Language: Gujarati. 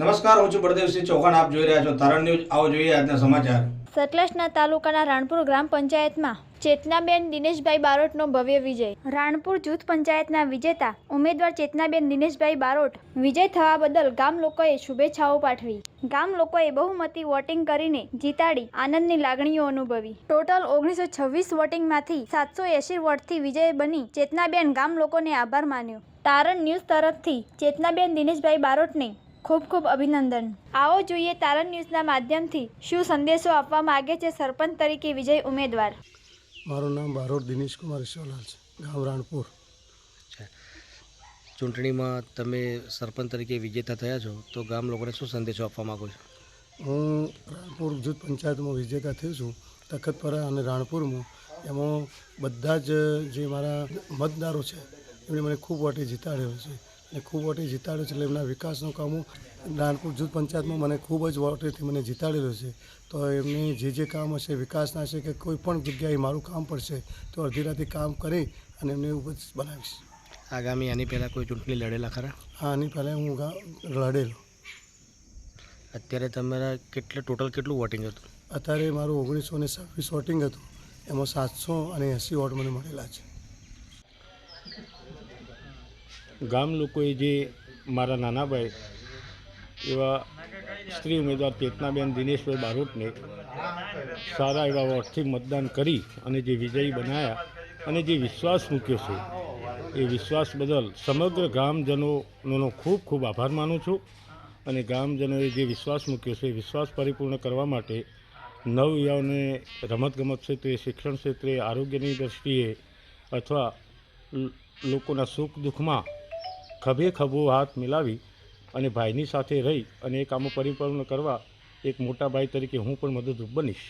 નમસ્કાર, હું છું બળદેવસિંહ ચૌહાણ. આપ જોઈ રહ્યા છો તારણ ન્યૂઝ. આવો જોઈએ આજના સમાચાર. સતલજના તાલુકાના રાણપુર ગ્રામ પંચાયતમાં ચેતનાબેન દિનેશભાઈ બારોટનો ભવ્ય વિજય. રાણપુર જૂથ પંચાયતના વિજેતા ઉમેદવાર ચેતનાબેન દિનેશભાઈ બારોટ વિજય થવા બદલ ગામ લોકોએ શુભેચ્છાઓ પાઠવી. ગામ લોકોએ બહુમતી વોટિંગ કરીને જીતાડી આનંદની લાગણીઓ અનુભવી. ટોટલ ઓગણીસો છવ્વીસ વોટિંગમાંથી સાતસો એંશી વોટથી વિજય બની ચેતનાબેન ગામ લોકોને આભાર માન્યો. તારણ ન્યૂઝ તરફથી ચેતનાબેન દિનેશભાઈ બારોટને ખૂબ ખૂબ અભિનંદન. આવો જોઈએ તારણ ન્યૂઝના માધ્યમથી શું સંદેશો આપવા માગે છે સરપંચ તરીકે વિજય ઉમેદવાર. મારું નામ બારોડ દિનેશ કુમાર ઈશ્વરલાલ છે ગામ રાણપુર. ચૂંટણીમાં તમે સરપંચ તરીકે વિજેતા થયા છો તો ગામ લોકોને શું સંદેશો આપવા માગો છો? હું રાણપુર જૂથ પંચાયતમાં વિજેતા થયો છું તખતપરા અને રાણપુરમાં. એમાં બધા જ જે મારા મતદારો છે એમણે મને ખૂબ વોટે જીતાડ્યો છે. અને ખૂબ વોટે જીતાડ્યો છે એટલે એમના વિકાસનું કામો રાણપુર જૂથ પંચાયતમાં મને ખૂબ જ વોટેથી મને જીતાડેલો છે. તો એમને જે જે કામ હશે વિકાસના હશે કે કોઈ પણ જગ્યાએ મારું કામ પડશે તો અડધી રાતે કામ કરી અને એમને એવું જ બનાવીશ. આગામી આની પહેલાં કોઈ ચૂંટણી લડેલા ખરા? હા આની પહેલાં હું લડેલો. અત્યારે તમારા કેટલે ટોટલ કેટલું વોટિંગ હતું? અત્યારે મારું ઓગણીસો ને છવ્વીસ વોટિંગ હતું. એમાં સાતસો અને એંસી વોટ મને મળેલા છે. ગામ લોકોએ જે મારા નાનાભાઈ એવા સ્ત્રી ઉમેદવાર ચેતનાબેન, દિનેશભાઈ બારોટને સારા એવા વોટથી મતદાન કરી અને જે વિજયી બનાવ્યા અને જે વિશ્વાસ મૂક્યો છે, એ વિશ્વાસ બદલ સમગ્ર ગામજનોનો ખૂબ ખૂબ આભાર માનું છું અને ગામજનોએ જે વિશ્વાસ મૂક્યો છે, એ વિશ્વાસ પરિપૂર્ણ કરવા માટે નવયુવાઓને રમતગમત ક્ષેત્રે, શિક્ષણ ક્ષેત્રે, આરોગ્યની દ્રષ્ટિએ અથવા લોકોના સુખ દુઃખમાં ખભે ખભો હાથ મિલાવી અને ભાઈની સાથે રહી અને એ કામો પરિપૂર્ણ કરવા એક મોટા ભાઈ તરીકે હું પણ મદદરૂપ બનીશ.